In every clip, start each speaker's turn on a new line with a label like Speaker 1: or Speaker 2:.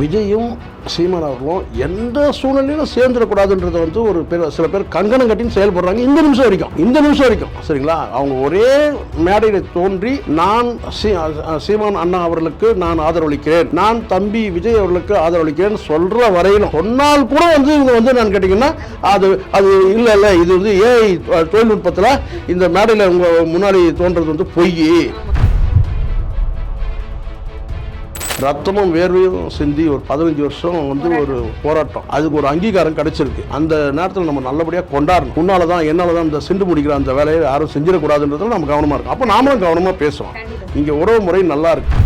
Speaker 1: விஜயும் சீமான் அவர்களும் எந்த சூழ்நிலையிலும் சேர்ந்துடக்கூடாதுன்றதை வந்து ஒரு பேர் சில பேர் கங்கணம் கட்டின்னு செயல்படுறாங்க இந்த நிமிஷம் வரைக்கும். இந்த நிமிஷம் வரைக்கும். சரிங்களா? அவங்க ஒரே மேடையில் தோன்றி நான் சீமான் அண்ணா அவர்களுக்கு நான் ஆதரவளிக்கிறேன். நான் தம்பி விஜய் அவர்களுக்கு ஆதரவளிக்கிறேன் சொல்ற வரையிலும் சொன்னால் கூட வந்து இவங்க வந்து நான் கேட்டிங்கன்னா அது அது இல்லை இல்லை இது வந்து ஏஐ தொழில்நுட்பத்தில் இந்த மேடையில் உங்கள் முன்னாடி தோன்றது வந்து பொய். ரத்தமும் வேர்வையும் சிந்தி ஒரு பதினஞ்சு வருஷம் வந்து ஒரு போராட்டம். அதுக்கு ஒரு அங்கீகாரம் கிடைச்சிருக்கு. அந்த நேரத்தில் நம்ம நல்லபடியாக கொண்டாடணும். முன்னால தான் என்னால் தான் இந்த சிண்டு முடிக்கிற அந்த வேலையை யாரும் செஞ்சிடக்கூடாதுன்றதுல நம்ம கவனமாக இருக்கும். அப்போ நாமளும் கவனமாக பேசுவோம். இங்கே உறவு முறை நல்லா இருக்கு.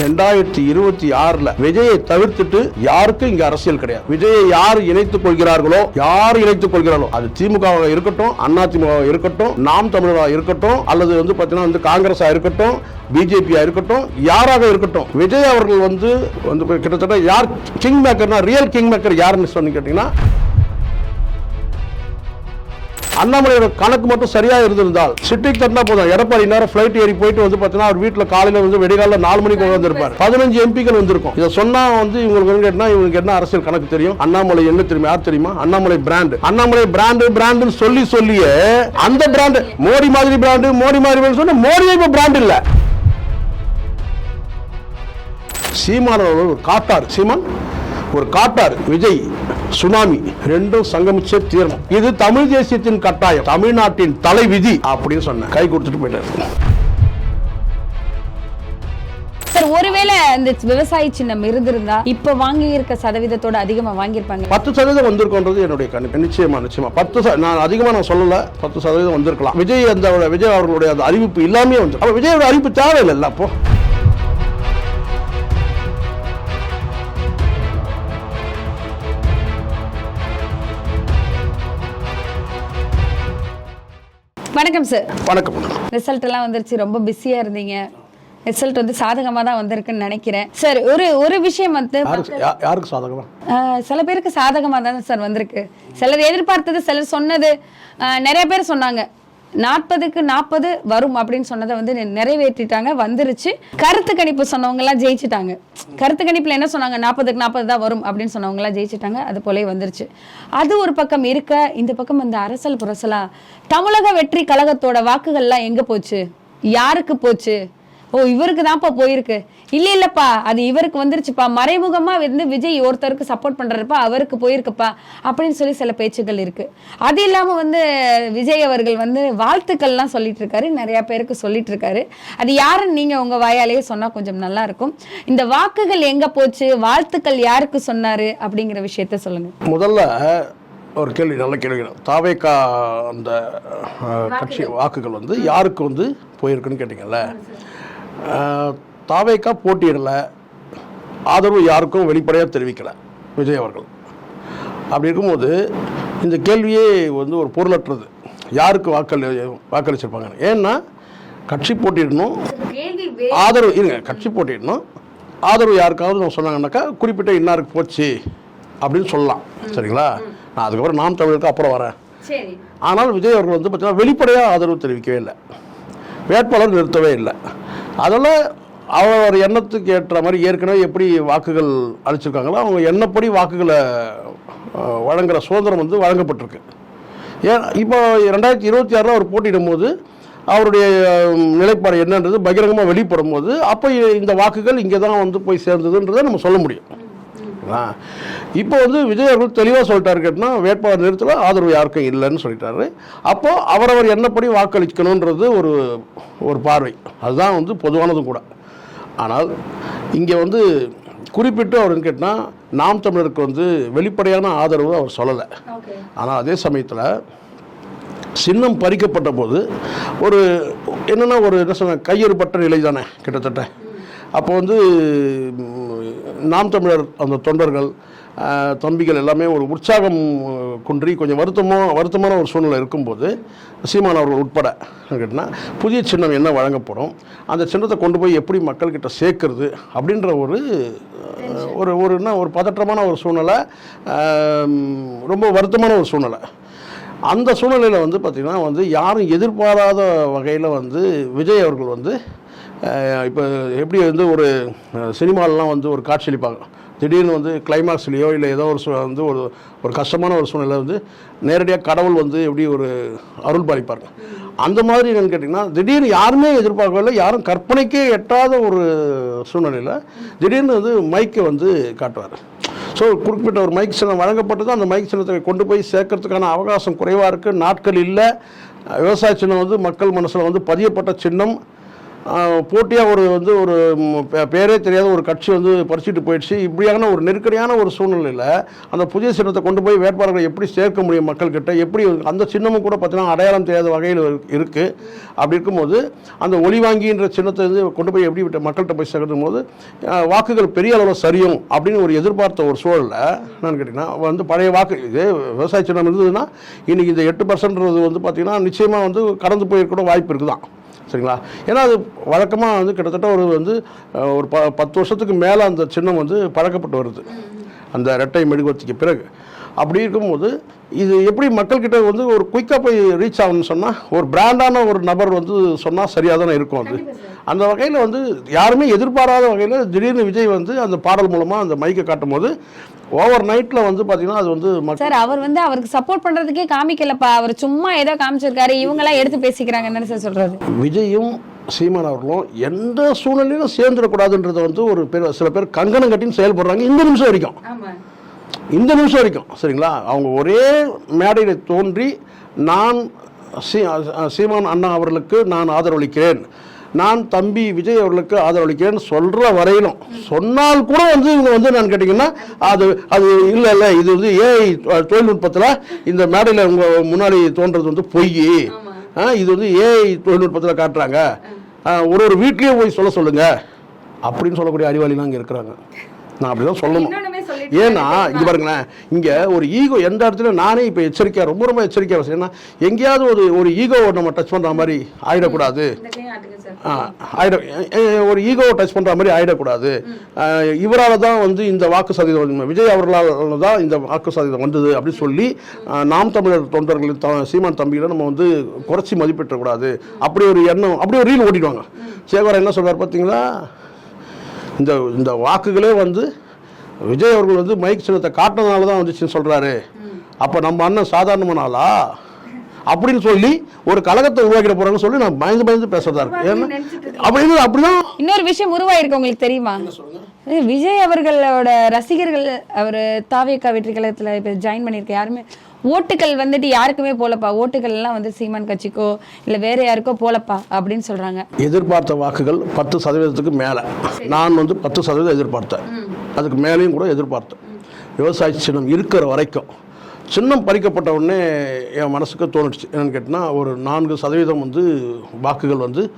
Speaker 1: ரெண்டாயிரத்தி இருபத்தி ஆறுல விஜயை தவிர்த்துட்டு யாருக்கும் இங்க அரசியல் கிடையாது. விஜயை யார் இணைத்துக் கொள்கிறார்களோ யார் இணைத்துக் கொள்கிறாரோ அது திமுகவாக இருக்கட்டும் அண்ணா திமுக இருக்கட்டும் நாம் தமிழராக இருக்கட்டும் அல்லது வந்து பார்த்தீங்கன்னா வந்து காங்கிரஸா இருக்கட்டும் பிஜேபியா இருக்கட்டும் யாராக இருக்கட்டும் விஜய் அவர்கள் வந்து வந்து கிட்டத்தட்ட யார் கிங் மேக்கர்னா ரியல் கிங் மேக்கர் யாருன்னு சொன்னீங்க கேட்டீங்கன்னா அண்ணாமலையோட கணக்கு மட்டும் சரியா இருந்திருந்தால் சிட்டிக்கு தட்டினா போதும். எடப்பாடி நேரம் ஃப்ளைட் ஏறி போயிட்டு வந்து பார்த்தீங்கன்னா அவர் வீட்டில் காலையில் வந்து வெடிகாலில் நாலு மணிக்கு வந்திருப்பார் பதினஞ்சு எம்பிக்கள் வந்திருக்கும். இதை சொன்னா வந்து இவங்களுக்கு வந்து கேட்டா இவங்களுக்கு என்ன அரசியல் கணக்கு தெரியும்? அண்ணாமலை என்ன தெரியுமா? யார் தெரியுமா? அண்ணாமலை பிராண்ட் அண்ணாமலை பிராண்டு பிராண்டுன்னு சொல்லி சொல்லியே அந்த பிராண்டு மோடி மாதிரி பிராண்டு மோடி மாதிரி brand மோடியே இப்போ பிராண்ட் இல்லை. சீமான ஒரு காட்டார். சீமான் ஒரு காட்டார். விஜய். சுனாமி ரெண்டும் சங்கமிச்சே தீரணும். இது தமிழ் தேசியத்தின் கட்டாயம். தமிழ்நாட்டின் தலை விதி அப்படின்னு சொன்னேன் கை கொடுத்துட்டு போயிட்டாரு.
Speaker 2: சார் ஒருவேளை இந்த விவசாயி சின்னம் இருந்திருந்தா இப்ப வாங்கி இருக்க சதவீதத்தோட அதிகமா வாங்கியிருப்பாங்க.
Speaker 1: பத்து சதவீதம் வந்திருக்கோன்றது என்னுடைய கணிப்பு நிச்சயமா நிச்சயமா. பத்து நான் அதிகமாக நான் சொல்லல. பத்து சதவீதம் வந்திருக்கலாம். விஜய் அந்த விஜய் அவர்களுடைய அந்த அறிவிப்பு இல்லாமே வந்து அப்போ விஜயோட அறிவிப்பு தேவையில்லை அப்போ.
Speaker 2: வணக்கம் சார்
Speaker 1: வணக்கம்
Speaker 2: ரிசல்ட் எல்லாம் வந்துருச்சு. ரொம்ப பிஸியா இருந்தீங்க. ரிசல்ட் வந்து சாதகமா தான் வந்திருக்குன்னு நினைக்கிறேன். சார் ஒரு ஒரு விஷயம் வந்து
Speaker 1: யாருக்கு சாதகமா?
Speaker 2: சில பேருக்கு சாதகமா தான் சார் வந்திருக்கு. சிலர் எதிர்பார்த்தது சிலர் சொன்னது நிறைய பேர் சொன்னாங்க. நாற்பதுக்கு நாற்பது வரும் அப்படின்னு சொன்னதை வந்து நிறைவேற்றிட்டாங்க வந்துருச்சு. கருத்து கணிப்பு சொன்னவங்கலாம் ஜெயிச்சிட்டாங்க. கருத்து கணிப்பில் என்ன சொன்னாங்க? நாற்பதுக்கு நாற்பது தான் வரும் அப்படின்னு சொன்னவங்களாம் ஜெயிச்சிட்டாங்க. அது போலே வந்துருச்சு. அது ஒரு பக்கம் இருக்க இந்த பக்கம் இந்த அரசல் புரசலா தமிழக வெற்றி கழகத்தோட வாக்குகள்லாம் எங்கே போச்சு? யாருக்கு போச்சு? ஓ இவருக்கு தான்ப்பா போயிருக்கு. இல்ல இல்லப்பா அது இவருக்கு வந்துருச்சுப்பா. மறைமுகமா வந்து விஜய் ஒருத்தருக்கு சப்போர்ட் பண்றப்பா அவருக்கு போயிருக்குப்பா அப்படின்னு சொல்லி சில பேச்சுக்கள் இருக்கு. அது இல்லாம வந்து விஜய் அவர்கள் வந்து வாழ்த்துக்கள்லாம் சொல்லிட்டு இருக்காரு நிறைய பேருக்கு சொல்லிட்டு இருக்காரு அது யாருன்னு நீங்க உங்க வாயாலேயே சொன்னா கொஞ்சம் நல்லா இருக்கும் இந்த வாக்குகள் எங்க போச்சு வாழ்த்துக்கள் யாருக்கு சொன்னாரு அப்படிங்கிற விஷயத்த சொல்லுங்க. முதல்ல
Speaker 1: ஒரு கேள்வி நல்ல கேள்வி. தாவேக்கா அந்த கட்சி வாக்குகள் வந்து யாருக்கு வந்து போயிருக்குன்னு கேட்டிங்கல்ல? தாவேக்கா போட்டியிடல. ஆதரவு யாருக்கும் வெளிப்படையாக தெரிவிக்கல. விஜய் அவர்கள். அப்படி இருக்கும்போது இந்த கேள்வியே வந்து ஒரு பொருளற்றது. யாருக்கு வாக்களி வாக்களிச்சிருப்பாங்க ஏன்னா கட்சி போட்டியிடணும். ஆதரவு இருங்க கட்சி போட்டிடணும் ஆதரவு யாருக்காவது நம்ம சொன்னாங்கன்னாக்கா குறிப்பிட்ட இன்னாருக்கு போச்சு அப்படின்னு சொல்லலாம். சரிங்களா? நான் அதுக்கப்புறம் நாம் தமிழருக்கு அப்புறம் வரேன். ஆனால் விஜய் அவர்கள் வந்து பார்த்தீங்கன்னா வெளிப்படையாக ஆதரவு தெரிவிக்கவே இல்லை. வேட்பாளர் நிறுத்தவே இல்லை. அதில் அவர் எண்ணத்துக்கு ஏற்ற மாதிரி ஏற்கனவே எப்படி வாக்குகள் அளிச்சிருக்காங்களோ அவங்க எண்ணப்படி வாக்குகளை வழங்குகிற சுதந்திரம் வந்து வழங்கப்பட்டிருக்கு. ஏன் இப்போ ரெண்டாயிரத்தி இருபத்தி ஆறில் அவர் போட்டியிடும் போது அவருடைய நிலைப்பாடு என்னன்றது பகிரங்கமாக வெளிப்படும் போது அப்போ இந்த வாக்குகள் இங்கே தான் வந்து போய் சேர்ந்ததுன்றதை நம்ம சொல்ல முடியும். ஆ. இப்போ வந்து விஜய் அவர்கள் தெளிவாக சொல்லிட்டாரு கேட்டினா வேட்பாளர் நிறுத்தல ஆதரவு யாருக்கும் இல்லைன்னு சொல்லிட்டாரு. அப்போ அவரவர் எண்ணப்படி வாக்களிக்கணுன்றது ஒரு ஒரு பார்வை. அதுதான் வந்து பொதுவானதும் கூட. ஆனால் இங்கே வந்து குறிப்பிட்டு அவருன்னு கேட்டால் நாம் தமிழருக்கு வந்து வெளிப்படையான ஆதரவு அவர் சொல்லலை. ஆனால் அதே சமயத்தில் சின்னம் பறிக்கப்பட்ட போது ஒரு என்னென்னா ஒரு என்ன சொன்ன கையெறுபட்ட நிலை தானே கிட்டத்தட்ட. அப்போ வந்து நாம் தமிழர் அந்த தொண்டர்கள் தம்பிகள் எல்லாமே ஒரு உற்சாகம் குன்றி கொஞ்சம் வருத்தமோ வருத்தமான ஒரு சூழ்நிலை இருக்கும்போது சீமான் அவர்கள் உட்பட கேட்டால் புதிய சின்னம் என்ன வழங்க போகிறோம் அந்த சின்னத்தை கொண்டு போய் எப்படி மக்கள்கிட்ட சேர்க்கறது அப்படின்ற ஒரு ஒரு ஒரு என்ன ஒரு பதற்றமான ஒரு சூழ்நிலை ரொம்ப வருத்தமான ஒரு சூழ்நிலை. அந்த சூழ்நிலையில் வந்து பார்த்திங்கன்னா வந்து யாரும் எதிர்பாராத வகையில் வந்து விஜய் அவர்கள் வந்து இப்போ எப்படி வந்து ஒரு அஹ், சினிமாலலாம் வந்து ஒரு காட்சியளிப்பாங்க? திடீர்னு வந்து கிளைமாக்ஸ்லேயோ இல்லை ஏதோ ஒரு சூ- வந்து ஒரு ஒரு கஷ்டமான ஒரு சூழ்நிலை வந்து நேரடியாக கடவுள் வந்து எப்படி ஒரு அருள் பாலிப்பார்? அந்த மாதிரி என்னென்னு கேட்டிங்கன்னா திடீர்னு யாருமே எதிர்பார்க்கவில்லை யாரும் கற்பனைக்கே எட்டாத ஒரு சூழ்நிலையில் திடீர்னு வந்து மைக்கை வந்து காட்டுவார். ஸோ குறிப்பிட்ட ஒரு மைக் சின்னம் வழங்கப்பட்டது அந்த மைக் சின்னத்தை கொண்டு போய் சேர்க்கறதுக்கான அவகாசம் குறைவாக இருக்குது நாட்கள் இல்லை. விவசாய சின்னம் வந்து மக்கள் மனசில் வந்து பதியப்பட்ட சின்னம். போட்டியாக ஒரு வந்து ஒரு பேரே தெரியாத ஒரு கட்சி வந்து பறிச்சுட்டு போயிடுச்சு. இப்படியான ஒரு நெருக்கடியான ஒரு சூழ்நிலையில் அந்த புதிய சின்னத்தை கொண்டு போய் வேட்பாளர்களை எப்படி சேர்க்க முடியும் மக்கள்கிட்ட? எப்படி அந்த சின்னமும் கூட பார்த்தீங்கன்னா அடையாளம் தெரியாத வகையில் இருக்குது அப்படி இருக்கும்போது அந்த ஒளி வாங்கின்ற சின்னத்தை வந்து கொண்டு போய் எப்படி விட்ட மக்கள்கிட்ட போய் சேர்க்கும் போது வாக்குகள் பெரிய அளவில் சரியும் அப்படின்னு ஒரு எதிர்பார்த்த ஒரு சூழலில் என்னன்னு கேட்டிங்கன்னா வந்து பழைய வாக்கு இது விவசாய சின்னம் இருந்ததுன்னா இன்றைக்கி இந்த எட்டு பர்சன்ட்றது வந்து பார்த்திங்கன்னா நிச்சயமாக வந்து கடந்து போயிருக்கூட வாய்ப்பு இருக்குதான். சரிங்களா? ஏன்னா அது வழக்கமாக வந்து கிட்டத்தட்ட ஒரு வந்து ஒரு ப பத்து வருஷத்துக்கு மேலே அந்த சின்னம் வந்து பழக்கப்பட்டு வருது. அந்த ரெட்டை மெழுகுவர்த்திக்கு பிறகு. அப்படி இருக்கும்போது இது எப்படி மக்கள்கிட்ட வந்து ஒரு குயிக்காக போய் ரீச் ஆகணும்னு சொன்னால் ஒரு பிராண்டான ஒரு நபர் வந்து சொன்னால் சரியாக தானே இருக்கும் அது. அந்த வகையில் வந்து யாருமே எதிர்பாராத வகையில் திடீர்னு விஜய் வந்து அந்த பாடல் மூலமாக அந்த மைக்கை காட்டும் போது ஓவர் நைட்டில் வந்து பார்த்திங்கன்னா அது வந்து
Speaker 2: சார் அவர் வந்து அவருக்கு சப்போர்ட் பண்றதுக்கே காமிக்கலப்பா. அவர் சும்மா ஏதோ காமிச்சிருக்காரு. இவங்க எல்லாம் எடுத்து பேசிக்கிறாங்க. என்ன சார் சொல்றது?
Speaker 1: விஜயும் சீமான் அவர்களும் எந்த சூழ்நிலையிலும் சேர்ந்துடக்கூடாதுன்றதை வந்து ஒரு பேர் சில பேர் கங்கணம் கட்டின்னு செயல்படுறாங்க இந்த நிமிஷம் வரைக்கும்.
Speaker 2: ஆமா.
Speaker 1: இந்த நிமிஷம் வரைக்கும் சரிங்களா? அவங்க ஒரே மேடையில் தோன்றி நான் சீமான் அண்ணா அவர்களுக்கு நான் ஆதரவளிக்கிறேன். நான் தம்பி விஜய் அவர்களுக்கு ஆதரவளிக்கிறேன்னு சொல்கிற வரையிலும் சொன்னால் கூட வந்து இவங்க வந்து நான் கேட்டிங்கன்னா அது அது இல்லை இல்லை இது வந்து ஏஐ தொழில்நுட்பத்தில் இந்த மேடையில் உங்கள் முன்னாடி தோன்றது வந்து பொய். இது வந்து ஏஐ தொழில்நுட்பத்தில் காட்டுறாங்க. ஒரு ஒரு வீட்லேயும் போய் சொல்ல சொல்லுங்கள் அப்படின்னு சொல்லக்கூடிய அறிவாளிலாம் இங்கே இருக்கிறாங்க. நான் அப்படி தான் சொல்லணும் ஏன்னா இங்க பாருங்களேன் இங்க ஒரு ஈகோ எந்த இடத்துல நானே இப்போ எச்சரிக்கையா ரொம்ப ரொம்ப எச்சரிக்கையா. ஏன்னா எங்கேயாவது ஒரு ஒரு ஈகோவை நம்ம டச் பண்ற மாதிரி ஆயிடக்கூடாது. ஆயிட ஒரு ஈகோவை டச் பண்ற மாதிரி ஆயிடக்கூடாது. இவரால் தான் வந்து இந்த வாக்கு சதவீதம் விஜய் அவர்களால் தான் இந்த வாக்கு சதவீதம் வந்தது அப்படின்னு சொல்லி நாம் தமிழர் தொண்டர்கள் சீமான் தம்பிகளை நம்ம வந்து குறைச்சி மதிப்பிட்டக்கூடாது அப்படி ஒரு எண்ணம் அப்படி ஒரு ரீல் ஓட்டிடுவாங்க. சேகர் என்ன சொல்றாரு பார்த்தீங்களா இந்த இந்த வாக்குகளே வந்து விஜய் அவர்கள் வந்து மைக் சின்னத்தை காட்டினதுனால தான் வந்துச்சுன்னு சொல்றாரு. அப்போ நம்ம அண்ணன் சாதாரணமான ஆளா அப்படின்னு சொல்லி ஒரு கழகத்தை உருவாக்கிட போறாங்கன்னு சொல்லி நான் பயந்து பயந்து பேசுறதா இருக்கு. ஏன்னா அப்படின்னு அப்படிதான்?
Speaker 2: இன்னொரு விஷயம் உருவாயிருக்கு உங்களுக்கு தெரியுமா? விஜய் அவர்களோட ரசிகர்கள் அவர் தாவியக்கா வெற்றி கழகத்துல இப்ப ஜாயின் பண்ணியிருக்க யாருமே ஓட்டுகள் வந்துட்டு யாருக்குமே போலப்பா. ஓட்டுகள் எல்லாம் வந்து சீமான் கட்சிக்கோ இல்ல வேற யாருக்கோ போலப்பா அப்படின்னு சொல்றாங்க.
Speaker 1: எதிர்பார்த்த வாக்குகள் பத்து சதவீதத்துக்கு மேலே. நான் வந்து பத்து சதவீதம் எதிர்பார்த்தேன். அதுக்கு மேலேயும் கூட எதிர்பார்த்தேன். விவசாய சின்னம் இருக்கிற வரைக்கும். சின்னம் பறிக்கப்பட்ட உடனே என் மனசுக்கு தோணுச்சு. என்னன்னு கேட்டினா ஒரு நான்கு சதவீதம் வந்து வாக்குகள் வந்து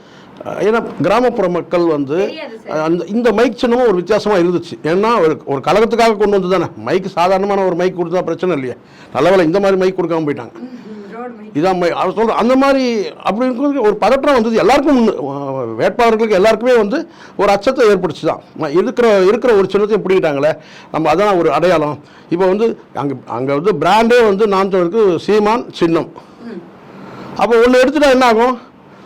Speaker 1: ஏன்னா கிராமப்புற மக்கள் வந்து அந்த இந்த மைக் சின்னமும் ஒரு வித்தியாசமாக இருந்துச்சு. ஏன்னா ஒரு ஒரு கழகத்துக்காக கொண்டு வந்து தானே. மைக் சாதாரணமான ஒரு மைக் கொடுத்தா பிரச்சனை இல்லையே. நல்ல வேளை இந்த மாதிரி மைக் கொடுக்காம போயிட்டாங்க. இதான் மை- அவர் சொல்ற அந்த மாதிரி அப்படி இருக்கிறது ஒரு பதற்றம் வந்தது. எல்லாருக்கும் வேட்பாளர்களுக்கு எல்லாருக்குமே வந்து ஒரு அச்சத்தை ஏற்படுச்சு தான். இருக்கிற இருக்கிற ஒரு சின்னத்தையும் பிடிக்கிட்டாங்களே. நம்ம அதான் ஒரு அடையாளம். இப்போ வந்து அங்கே அங்கே வந்து பிராண்டே வந்து நான் சீமான் சின்னம். அப்போ ஒன்று எடுத்துட்டா என்ன ஆகும்?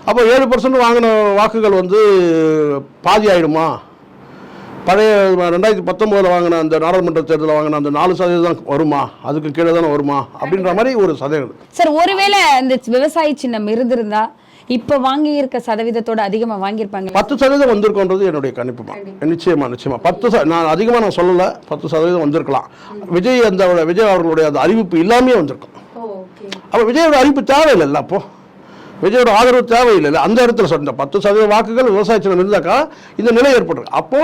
Speaker 1: அப்போ ஏழு பர்சன்ட் வாங்கின வாக்குகள் வந்து பாதி ஆயிடுமா பழைய ரெண்டாயிரத்தி பத்தொம்போதில் வாங்கின அந்த நாடாளுமன்ற தேர்தலில் வாங்கின அந்த நாலு சதவீதம் வருமா? அதுக்கு கீழே தானே வருமா? அப்படின்ற மாதிரி ஒரு சதவீதம்.
Speaker 2: சார் ஒருவேளை இந்த விவசாய சின்னம் இருந்திருந்தா இப்ப வாங்கி இருக்க சதவீதத்தோட அதிகமா வாங்கியிருப்பாங்க
Speaker 1: பத்து சதவீதம் வந்திருக்கோன்றது என்னுடைய கணிப்புமா? நிச்சயமா நிச்சயமா. பத்து நான் அதிகமாக நான் சொல்லலை. பத்து சதவீதம் வந்திருக்கலாம். விஜய் அந்த விஜய் அவர்களுடைய அந்த அறிவிப்பு இல்லாமே வந்திருக்கும். அப்போ விஜயோட அறிவிப்பு தேவையில்லைல்ல அப்போ? விஜயோட ஆதரவு தேவையில்லை. அந்த இடத்துல சொன்ன பத்து சதவீத வாக்குகள் விவசாய சின்னம் இருந்தாக்கா இந்த நிலை ஏற்பட்டிருக்கு. அப்போ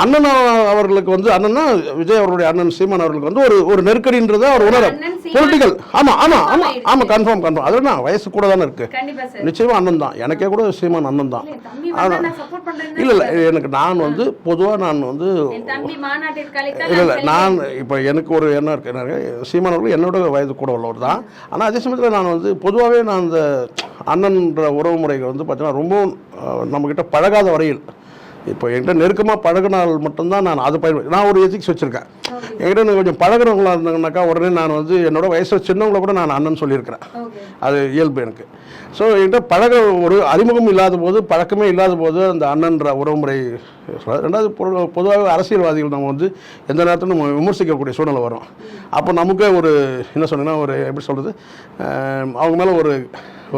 Speaker 1: அண்ணன் அவர்களுக்கு வந்து அண்ணன்னா விஜய் அவர்களுடைய அண்ணன் சீமான் அவர்களுக்கு வந்து ஒரு ஒரு நெருக்கடின்றதை அவர் உணர
Speaker 2: அண்ணன்
Speaker 1: பொலிட்டிக்கல் ஆமா ஆமா ஆமா
Speaker 2: ஆயிடுச்சு.
Speaker 1: ஆமா கன்ஃபார்ம் கன்ஃபார்ம் அது என்ன வயசு கூட தானே இருக்கு.
Speaker 2: கண்டிப்பா சார்
Speaker 1: நிச்சயமா அண்ணன் தான். எனக்கே கூட சீமான் அண்ணன் தான்.
Speaker 2: தம்பி
Speaker 1: ஆனா
Speaker 2: சப்போர்ட் பண்றேன்
Speaker 1: இல்ல இல்ல எனக்கு நான் வந்து பொதுவா நான் வந்து இல்ல இல்ல நான் இப்போ எனக்கு ஒரு எண்ணம் இருக்கு சீமான் அவர்கள் என்னோட வயது கூட உள்ளவர் தான். ஆனால் அதே சமயத்தில் நான் வந்து பொதுவாகவே நான் அந்த அண்ணன்ற உறவு முறைகள் வந்து பார்த்தீங்கன்னா ரொம்ப நம்மக்கிட்ட பழகாத வரையில் இப்போ என்கிட்ட நெருக்கமாக பழகினால் மட்டும்தான் நான் அதை பயன்படுத்தி நான் ஒரு எத்திக்ஸ் வச்சுருக்கேன். என்கிட்ட கொஞ்சம் பழகுறவங்களா இருந்தாங்கனாக்கா உடனே நான் வந்து என்னோட வயசில் சின்னவங்கள கூட நான் அண்ணன் சொல்லியிருக்கிறேன். அது இயல்பு எனக்கு. ஸோ என்கிட்ட பழக ஒரு அறிமுகம் இல்லாத போது பழக்கமே இல்லாத போது அந்த அண்ணன்ற உறவுமுறை ரெண்டாவது பொது- பொதுவாக அரசியல்வாதிகள் நம்ம வந்து எந்த நேரத்திலும் நம்ம விமர்சிக்கக்கூடிய சூழ்நிலை வரும். அப்போ நமக்கே ஒரு என்ன சொன்னீங்கன்னா ஒரு எப்படி சொல்கிறது அவங்க மேலே ஒரு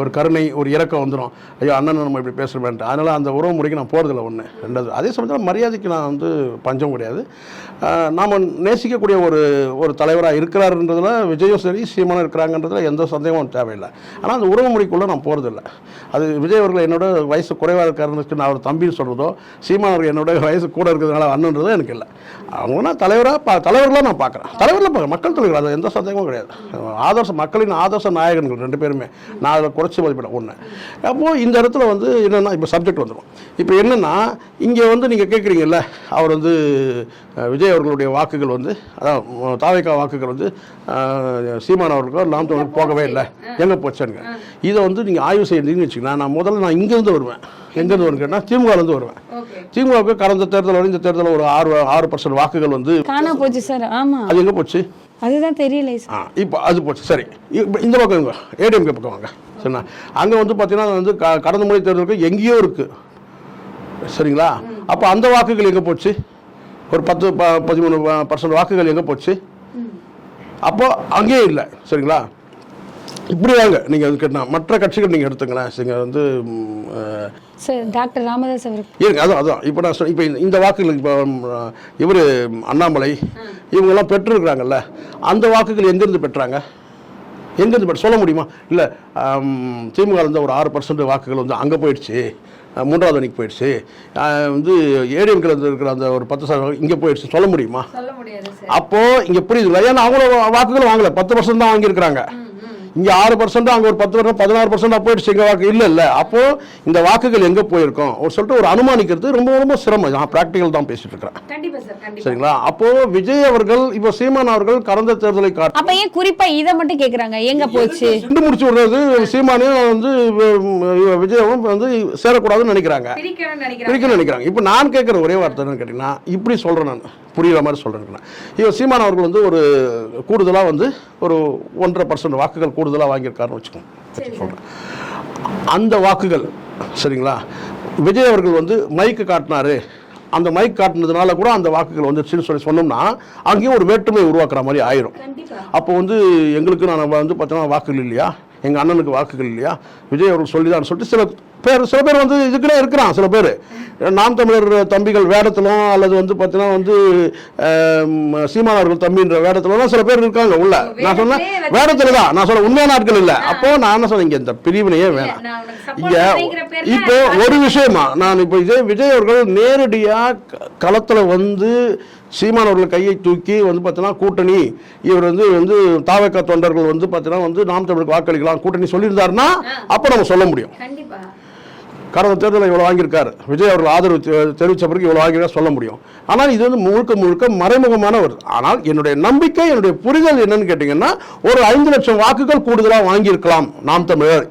Speaker 1: ஒரு கருணை ஒரு இறக்கம் வந்துடும் ஐயோ அண்ணன் நம்ம இப்படி பேசுகிறோமேன்ட்டு அதனால் அந்த உறவு முறைக்கு நான் போகிறதில்ல ஒன்று ரெண்டாவது. அதே சமயத்தில் மரியாதைக்கு நான் வந்து பஞ்சம் கிடையாது. நாம் நேசிக்கக்கூடிய ஒரு ஒரு தலைவராக இருக்கிறாருன்றதில் விஜயும் சரி சீமானும் இருக்கிறாங்கன்றதுல எந்த சந்தேகமும் தேவையில்லை. ஆனால் அந்த உறவு முறைக்குள்ளே நான் போகிறதில்ல அது விஜய் அவர்கள் என்னோட வயசு குறைவாக இருக்காருன்னு நான் அவர் தம்பின்னு சொல்கிறதோ சீமான் அவர்கள் என்னோட வயசு கூட இருக்கிறதுனால அண்ணன்றதோ எனக்கு இல்லை. அவங்க தலைவராக பா தலைவர்களாக நான் பார்க்குறேன் தலைவரில் பார்க்குறேன் மக்கள் தலைவர் அது எந்த சந்தேகமும் கிடையாது. ஆதர்ச மக்களின் ஆதர்ச நாயகன்கள் ரெண்டு பேருமே. நான் அதில் குறைச்சி மதிப்பிட ஒன்று அப்போது இந்த இடத்துல வந்து என்னென்னா இப்போ சப்ஜெக்ட் வந்துடும் இப்போ என்னென்னா இங்கே வந்து நீங்கள் கேட்குறீங்கல்ல அவர் வந்து விஜய் அவர்களுடைய வாக்குகள் வந்து அதான் தாவேக்கா வாக்குகள் வந்து சீமான் அவர்களுக்கோ நாம் தமிழுக்கு போகவே இல்லை. எங்கே போச்சுங்க இதை வந்து நீங்கள் ஆய்வு செய்யறீங்கன்னு வச்சுக்கோங்க. நான் முதல்ல நான் இங்கேருந்து வருவேன். எங்கேருந்து வருவேன் கேட்டால் திமுகலேருந்து வருவேன். திமுகவுக்கு கடந்த தேர்தல் வரை இந்த தேர்தலில் ஒரு ஆறு ஆறு பர்சன்ட் வாக்குகள் வந்து
Speaker 2: காணா போச்சு சார். ஆமா.
Speaker 1: அது எங்கே போச்சு?
Speaker 2: அதுதான் தெரியல
Speaker 1: ஆ இப்போ அது போச்சு. சரி. இப்போ இந்த பக்கம் ஏடிஎம்கே பக்கம் வாங்க. சரிண்ணா. அங்கே வந்து பார்த்தீங்கன்னா வந்து க கடந்த முறை தேர்தலுக்கு எங்கேயோ இருக்குது சரிங்களா? அப்போ அந்த வாக்குகள் எங்கே போச்சு? ஒரு பத்து ப பதிமூணு பர்சன்ட் வாக்குகள் எங்கே போச்சு? அப்போ அங்கேயே இல்லை. சரிங்களா? இப்படி வாங்க நீங்கள் அது கேட்டா மற்ற கட்சிகள் நீங்கள் எடுத்துங்களேன். நீங்கள் வந்து
Speaker 2: சார் டாக்டர் ராமதாஸ் அவருக்கு.
Speaker 1: இருங்க அதான் அதான் இப்போ நான் இப்போ இந்த- இந்த வாக்குகள் இப்போ இவர் அண்ணாமலை இவங்கெல்லாம் பெற்றிருக்கிறாங்கல்ல அந்த வாக்குகள் எங்கேருந்து பெற்றாங்க? எங்கேருந்து பெற்ற சொல்ல முடியுமா? இல்லை திமுக இருந்த ஒரு ஆறு பர்சன்ட் வாக்குகள் வந்து அங்கே போயிடுச்சு மூன்றாவது அணிக்கு போயிடுச்சு வந்து ஏடிஎம்கில் இருக்கிற அந்த ஒரு பத்து சதவீதம் இங்கே போயிடுச்சு சொல்ல முடியுமா?
Speaker 2: சொல்ல முடியாது
Speaker 1: அப்போ இங்கே புரியுதுங்களா? ஏன்னா அவங்கள வாக்குகள் வாங்கல. பத்து பர்சன்ட் தான் வாங்கியிருக்கிறாங்க. இங்கே ஆறு பர்சன்ட் அங்கே ஒரு பத்து வருஷம் பதினாறு பர்சன்ட் போயிடுச்சு எங்கள் வாக்கு. இல்லை இல்லை. அப்போ இந்த வாக்குகள் எங்கே போயிருக்கோம்? ஒரு சொல்லிட்டு ஒரு அனுமானிக்கிறது ரொம்ப ரொம்ப சிரமம். நான் ப்ராக்டிக்கல் தான் பேசிட்டு இருக்கிறேன்.
Speaker 2: கண்டிப்பா சார் கண்டிப்பா.
Speaker 1: சரிங்களா? அப்போ விஜய் அவர்கள் இப்போ சீமான் அவர்கள் கடந்த தேர்தலை காட்டி
Speaker 2: அப்ப ஏன் குறிப்பா இத மட்டும் கேக்குறாங்க? எங்க போச்சு?
Speaker 1: ரெண்டு முடிச்சு விடுறது? சீமானையும் வந்து விஜயவும் வந்து சேரக்கூடாதுன்னு நினைக்கிறாங்க. பிரிக்கணும்னு நினைக்கிறாங்க. இப்போ நான் கேட்குற ஒரே வார்த்தை என்னன்னு கேட்டிங்கன்னா இப்படி சொல்கிறேன் நான். புரியுற மாதிரி சொல்கிறேன் இப்போ சீமான் அவர்கள் வந்து ஒரு கூடுதலாக வந்து ஒரு ஒன்றரை பர்சன்ட் வாக்குகள் கூடுதலாக வாங்கியிருக்காருன்னு வச்சுக்கோங்க. சொல்கிறேன் அந்த வாக்குகள் சரிங்களா? விஜய் அவர்கள் வந்து மைக்கு காட்டினாரு. அந்த மைக் காட்டினதுனால கூட அந்த வாக்குகள் வந்துருச்சுன்னு சொல்லி சொன்னோம்னா அங்கேயும் ஒரு வேற்றுமை உருவாக்குற மாதிரி ஆயிரும். அப்போ வந்து எங்களுக்கு நான் வந்து பார்த்தோன்னா வாக்குகள் இல்லையா? எங்கள் அண்ணனுக்கு வாக்குகள் இல்லையா? விஜய் அவர்கள் சொல்லி தான் சொல்லிட்டு சில பேர் சில பேர் வந்து இதுக்குன்னே இருக்கிறான் சில பேர். நாம் தமிழர் தம்பிகள் வேடத்திலும் அல்லது வந்து பார்த்தீங்கன்னா வந்து ஆம், சீமான் அவர்கள் தம்பின்ற வேடத்திலும் சில பேர் இருக்காங்க உள்ள. நான் சொன்னேன் வேடத்தில் தான். நான் சொல்ல உண்மையான ஆட்கள் இல்லை. அப்போ நான் என்ன சொன்னேன்? இங்கே இந்த பிரிவினையே வேணாம். இங்க இப்போ ஒரு விஷயமா நான் இப்போ விஜய் விஜய் அவர்கள் நேரடியா க- களத்துல வந்து சீமான் அவர்கள் கையை தூக்கி வந்து பார்த்தீங்கன்னா கூட்டணி இவர் வந்து வந்து தாவக்க தொண்டர்கள் வந்து பார்த்தீங்கன்னா வந்து நாம் தமிழுக்கு வாக்களிக்கலாம் கூட்டணி சொல்லியிருந்தாருன்னா அப்போ நம்ம சொல்ல முடியும். கடந்த தேர்தலில் இவ்வளோ வாங்கியிருக்காரு. விஜய் அவர்கள் ஆதரவு தெ- தெரிவிச்ச பிறகு இவ்வளோ வாங்கியிருக்கா சொல்ல முடியும். ஆனால் இது வந்து முழுக்க முழுக்க மறைமுகமான ஒரு ஆனால் என்னுடைய நம்பிக்கை என்னுடைய புரிதல் என்னன்னு கேட்டிங்கன்னா ஒரு ஐந்து லட்சம் வாக்குகள் கூடுதலாக வாங்கியிருக்கலாம் நாம் தமிழர்.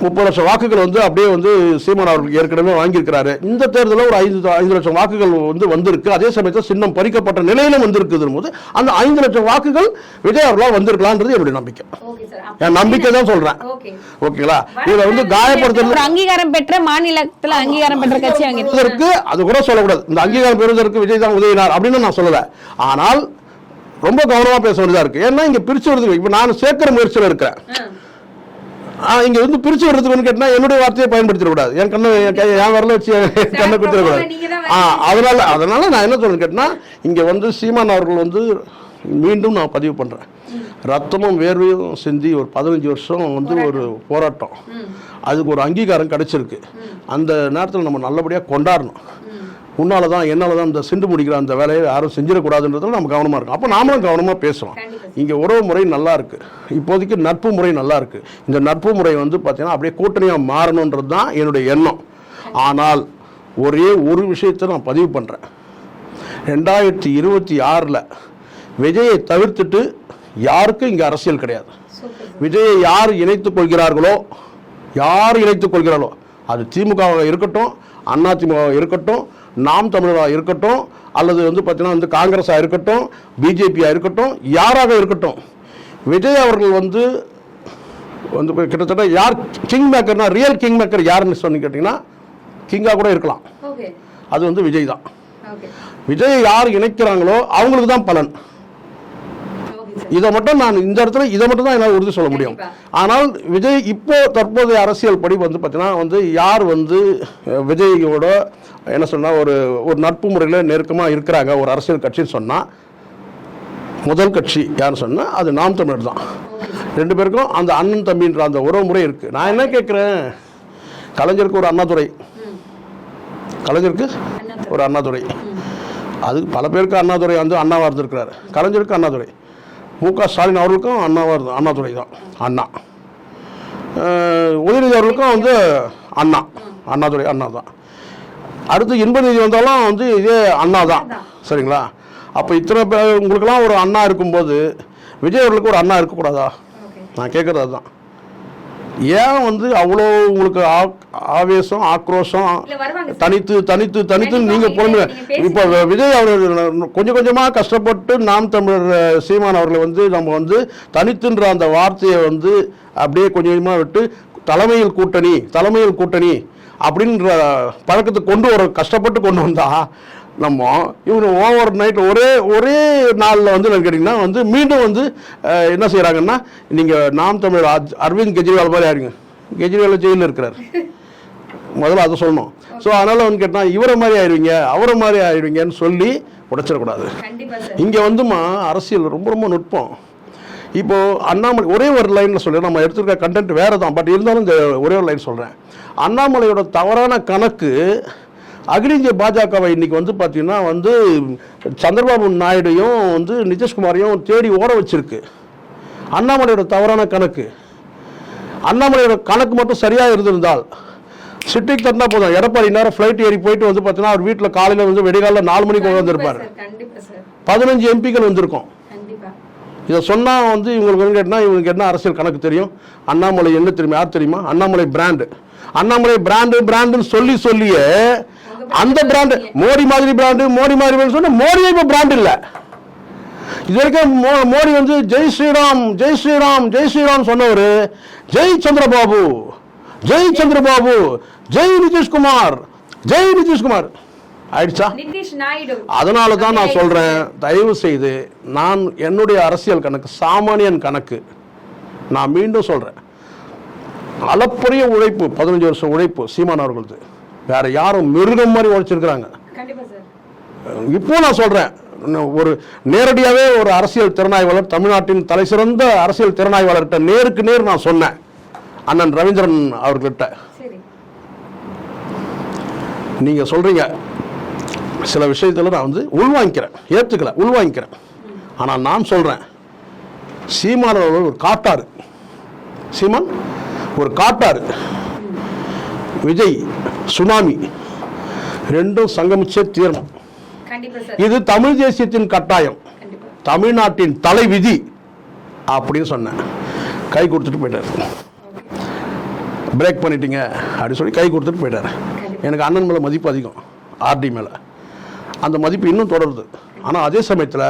Speaker 1: முப்பது லட்சம் வாக்குகள் வந்து அப்படியே வந்து சீமான் அவர்களுக்கு ஏற்கனவே வாங்கியிருக்கிறாரு. இந்த தேர்தலில் ஒரு ஐந்து ஐந்து லட்சம் வாக்குகள் வந்து வந்திருக்கு. அதே சமயத்தில் சின்னம் பறிக்கப்பட்ட நிலையிலும் வந்திருக்குது போது அந்த ஐந்து லட்சம் வாக்குகள் விஜய் அவர்களால் வந்திருக்கலான்றது என்னுடைய நம்பிக்கை. என் நம்பிக்கை தான் சொல்றேன்.
Speaker 2: ஓகே.
Speaker 1: ஓகேங்களா? இதில் வந்து காயப்படுத்துறது
Speaker 2: ஒரு அங்கீகாரம் பெற்ற மாநிலத்துல அங்கீகாரம் பெற்ற கட்சி
Speaker 1: அது கூட சொல்லக்கூடாது. இந்த அங்கீகாரம் பெறுவதற்கு விஜய் தான் உதவினார் அப்படின்னு நான் சொல்லல. ஆனால் ரொம்ப கவனமா பேச வேண்டியதா இருக்கு. ஏன்னா இங்க பிரிச்சு வருது. இப்ப நான் சேர்க்கிற முயற்சியில் இருக்கிறேன். இங்க வந்து பிரிச்சு வர்றதுக்கு கேட்டா என்னுடைய வார்த்தையை பயன்படுத்திடக்கூடாது. என் கண்ணை என் வரல வச்சு என் கண்ணை குத்திடக்கூடாது ஆ அதனால அதனால நான் என்ன சொல்றேன் கேட்டா இங்க வந்து சீமான் அவர்கள் வந்து மீண்டும் நான் பதிவு பண்றேன். ரத்தமும் வேர்வையும் சிந்தி ஒரு பதினஞ்சு வருஷம் வந்து ஒரு போராட்டம். அதுக்கு ஒரு அங்கீகாரம் கிடைச்சிருக்கு. அந்த நேரத்தில் நம்ம நல்லபடியாக கொண்டாடணும். உன்னால தான் என்னால தான் இந்த சிண்டு முடிக்கிற அந்த வேலையை யாரும் செஞ்சிடக்கூடாதுன்றதுல நம்ம கவனமாக இருக்கும். அப்போ நாமளும் கவனமாக பேசுகிறோம் இங்கே உறவு முறை நல்லா இருக்கு. இப்போதைக்கு நட்பு முறை நல்லா இருக்கு. இந்த நட்பு முறை வந்து பார்த்தீங்கன்னா அப்படியே கூட்டணியாக மாறணுன்றது தான் என்னுடைய எண்ணம். ஆனால் ஒரே ஒரு விஷயத்தை நான் பதிவு பண்ணுறேன் ரெண்டாயிரத்தி இருபத்தி ஆறில் விஜயை தவிர்த்துட்டு யாருக்கும் இங்கே அரசியல் கிடையாது. விஜயை யார் இணைத்துக் கொள்கிறார்களோ யார் இணைத்துக் கொள்கிறார்களோ அது திமுகவாக இருக்கட்டும் அதிமுக இருக்கட்டும் நாம் தமிழராக இருக்கட்டும் அல்லது வந்து பார்த்தீங்கன்னா வந்து காங்கிரஸாக இருக்கட்டும் பிஜேபியாக இருக்கட்டும் யாராக இருக்கட்டும் விஜய் அவர்கள் வந்து வந்து கிட்டத்தட்ட யார் கிங் மேக்கர்னா ரியல் கிங் மேக்கர் யாருன்னு சொன்னி கேட்டிங்கன்னா கிங்காக கூட இருக்கலாம். அது வந்து விஜய் தான். விஜயை யார் இணைக்கிறாங்களோ அவங்களுக்கு தான் பலன். இதை மட்டும் நான் இந்த இடத்துல இதை மட்டும் தான் என்னால் உறுதி சொல்ல முடியும். ஆனால் விஜய் இப்போ தற்போதைய அரசியல் படி வந்து பார்த்தீங்கன்னா வந்து யார் வந்து விஜயோட என்ன சொன்னால் ஒரு ஒரு நட்பு முறையில் நெருக்கமாக இருக்கிறாங்க ஒரு அரசியல் கட்சின்னு சொன்னால் முதல் கட்சி யாருன்னு சொன்னால் அது நாம் தமிழர் தான். ரெண்டு பேருக்கும் அந்த அண்ணன் தம்பின்ற அந்த உறவு முறை இருக்குது நான் என்ன கேட்குறேன் கலைஞருக்கு ஒரு அண்ணாதுரை. கலைஞருக்கு ஒரு அண்ணாதுரை. அது பல பேருக்கு அண்ணாதுரை வந்து அண்ணாவாக இருந்திருக்கிறார். கலைஞருக்கு அண்ணாதுரை. மு க. ஸ்டாலின் அவர்களுக்கும் அண்ணாவாக இருந்து அண்ணாதுரை தான் அண்ணா. உதயநிதி அவர்களுக்கும் வந்து அண்ணா அண்ணாதுரை அண்ணா தான். அடுத்து இன்பநிதி வந்தாலும் வந்து இதே அண்ணா தான் சரிங்களா? அப்போ இத்தனை பேர் உங்களுக்கெல்லாம் ஒரு அண்ணா இருக்கும்போது விஜய் அவர்களுக்கு ஒரு அண்ணா இருக்கக்கூடாதா? நான் கேட்குறது அதுதான். ஏன் வந்து அவ்வளோ உங்களுக்கு ஆவேசம் ஆக்ரோஷம். தனித்து தனித்து தனித்து
Speaker 2: கண்டிப்பா
Speaker 1: நீங்க
Speaker 2: நீங்க-
Speaker 1: புலம்பு. இப்போ விஜய் அவர் கொஞ்சம் கொஞ்சமா கஷ்டப்பட்டு நாம் தமிழர் சீமான் அவர்களை வந்து நம்ம வந்து தனித்துன்ற அந்த வார்த்தையை வந்து அப்படியே கொஞ்சம் கொஞ்சமா விட்டு தலைமையில் கூட்டணி தலைமையில் கூட்டணி அப்படின்ற பழக்கத்தை கொண்டு வர கஷ்டப்பட்டு கொண்டு வந்தா நம்ம இவங்க ஓவர் நைட் ஒரே ஒரே நாளில் வந்து என்னன்னு கேட்டிங்கன்னா வந்து மீண்டும் வந்து என்ன செய்கிறாங்கன்னா நீங்கள் நாம் தமிழர் அத்- அரவிந்த் கெஜ்ரிவால் மாதிரி ஆயிருங்க. கெஜ்ரிவால் ஜெயிலில் இருக்கிறார். முதல்ல அதை சொல்லணும். ஸோ அதனால் வந்து கேட்டால் இவரை மாதிரி ஆயிடுவீங்க அவரை மாதிரி ஆயிடுவீங்கன்னு சொல்லி உடைச்சிடக்கூடாது. இங்கே வந்துமா அரசியல் ரொம்ப ரொம்ப நுட்பம். இப்போ அண்ணாமலை ஒரே ஒரு லைனில் சொல்கிறேன் நம்ம எடுத்துருக்க கண்டென்ட் வேறு தான் பட் இருந்தாலும் இந்த ஒரே ஒரு லைன் சொல்கிறேன் அண்ணாமலையோட தவறான கணக்கு அகில இந்திய பாஜகவை இன்னைக்கு வந்து பார்த்தீங்கன்னா வந்து சந்திரபாபு நாயுடையும் வந்து நிதிஷ்குமாரையும் தேடி ஓட வச்சிருக்கு. அண்ணாமலையோட தவறான கணக்கு. அண்ணாமலையோட கணக்கு மட்டும் சரியாக இருந்திருந்தால் சிட்டிக்கு தட்டினா போதும். எடப்பாடி நேரம் ஃப்ளைட் ஏறி போயிட்டு வந்து பார்த்தீங்கன்னா அவர் வீட்டில் காலையில் வந்து வெடிகாலில் நாலு மணிக்கு
Speaker 2: சார்
Speaker 1: பதினஞ்சு எம்பிக்கள் வந்திருக்கும். இதை சொன்னால் வந்து இவங்களுக்கு வந்து கேட்டால் இவங்களுக்கு என்ன அரசியல் கணக்கு தெரியும்? அண்ணாமலை என்ன தெரியுமா? யார் தெரியுமா? அண்ணாமலை பிராண்டு அண்ணாமலை பிராண்டு பிராண்டுன்னு சொல்லி சொல்லியே அந்த பிராண்டு மோடி மாதிரி பிராண்டு மோடி மாதிரி சொன்னா மோடியே இப்போ பிராண்ட் இல்லை. இது வரைக்கும் மோடி வந்து ஜெய் ஸ்ரீராம் ஜெய் ஸ்ரீராம் ஜெய் ஸ்ரீராம் சொன்னவர் ஜெய் சந்திரபாபு ஜெய் சந்திரபாபு ஜெய் நிதிஷ்குமார் ஜெய் நிதிஷ்குமார். ஆயிடுச்சா? அதனால தான் நான் சொல்கிறேன் தயவு செய்து நான் என்னுடைய அரசியல் கணக்கு சாமானியன் கணக்கு நான் மீண்டும் சொல்கிறேன் அளப்பரிய உழைப்பு பதினஞ்சு வருஷம் உழைப்பு சீமான் அவர்களது. வேற யாரும் மிருகம் மாதிரி உழைச்சிருக்கிறாங்க. இப்போ நான் சொல்கிறேன் ஒரு நேரடியாகவே ஒரு அரசியல் திறனாய்வாளர் தமிழ்நாட்டின் தலைசிறந்த அரசியல் திறனாய்வாளர்கிட்ட நேருக்கு நேர் நான் சொன்னேன் அண்ணன் ரவீந்திரன் அவர்கிட்ட
Speaker 2: சரி.
Speaker 1: நீங்கள் சொல்கிறீங்க சில விஷயத்தில் நான் வந்து உள்வாங்கிக்கிறேன் ஏற்றுக்கல உள்வாங்கிக்கிறேன். ஆனால் நான் சொல்கிறேன் சீமான் ஒரு காட்டாறு. சீமான் ஒரு காட்டாறு. விஜய் சுனாமி. ரெண்டும் சங்கமிச்சே தீரணும். இது தமிழ் தேசியத்தின் கட்டாயம். தமிழ்நாட்டின் தலைவிதி அப்படின்னு சொன்னேன். கை கொடுத்துட்டு போயிட்டார். பிரேக் பண்ணிட்டீங்க அப்படின்னு சொல்லி கை கொடுத்துட்டு போயிட்டார். எனக்கு அண்ணன் மேலே மதிப்பு அதிகம் ஆர்டி மேலே. அந்த மதிப்பு இன்னும் தொடருது. ஆனால் அதே சமயத்தில்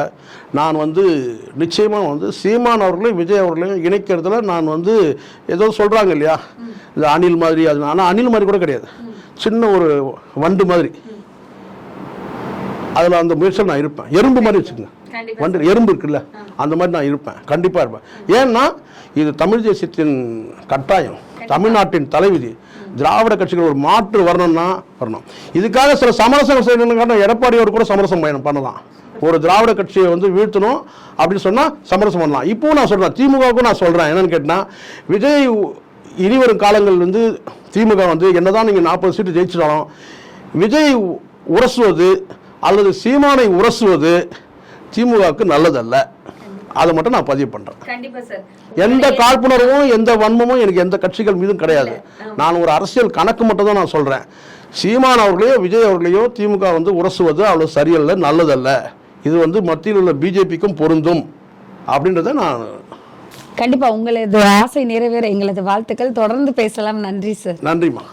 Speaker 1: நான் வந்து நிச்சயமாக வந்து சீமான் அவர்களையும் விஜய் அவர்களையும் இணைக்கிறதுல நான் வந்து ஏதோ சொல்கிறாங்க இல்லையா? இந்த அணில் மாதிரி அது ஆனால் அணில் மாதிரி கூட கிடையாது. சின்ன ஒரு வண்டு மாதிரி. அதில் அந்த முயற்சியில் நான் இருப்பேன். எறும்பு மாதிரி வச்சுக்கோங்க. வண்டு எறும்பு இருக்குல்ல அந்த மாதிரி நான் இருப்பேன். கண்டிப்பாக இருப்பேன். ஏன்னா இது தமிழ் தேசியத்தின் கட்டாயம். தமிழ்நாட்டின் தலைவிதி. திராவிட கட்சிகள் ஒரு மாற்று வரணும்னா வரணும். இதுக்காக சில சமரசம் செய்யணும்னு எடப்பாடியோடு கூட சமரசம் பயணம் பண்ணலாம். ஒரு திராவிட கட்சியை வந்து வீழ்த்தணும் அப்படின்னு சொன்னால் சமரசம் பண்ணலாம். இப்போவும் நான் சொல்கிறேன் திமுகவுக்கும் நான் சொல்கிறேன் என்னன்னு கேட்டால் விஜய் இனி வரும் காலங்கள் வந்து திமுக வந்து என்னதான் நீங்கள் நாற்பது சீட்டு ஜெயிச்சிட்டாலும் விஜய் உரசுவது அல்லது சீமானை உரசுவது திமுகவுக்கு நல்லதல்ல. அதை மட்டும் நான் பதிவு பண்ணுறேன் எந்த காழ்ப்புணர்வும் எந்த வன்மமும் எனக்கு எந்த கட்சிகள் மீதும் கிடையாது. நான் ஒரு அரசியல் கணக்கு மட்டும் தான் நான் சொல்கிறேன் சீமான் அவர்களையோ விஜய் அவர்களையோ திமுக வந்து உரசுவது அவ்வளோ சரியல்ல நல்லதல்ல. இது வந்து மத்தியில் உள்ள பிஜேபிக்கும் பொருந்தும். அப்படின்றத நான்
Speaker 2: கண்டிப்பா உங்களது ஆசை நிறைவேற எங்களது வாழ்த்துக்கள். தொடர்ந்து பேசலாம். நன்றி சார்
Speaker 1: நன்றிமா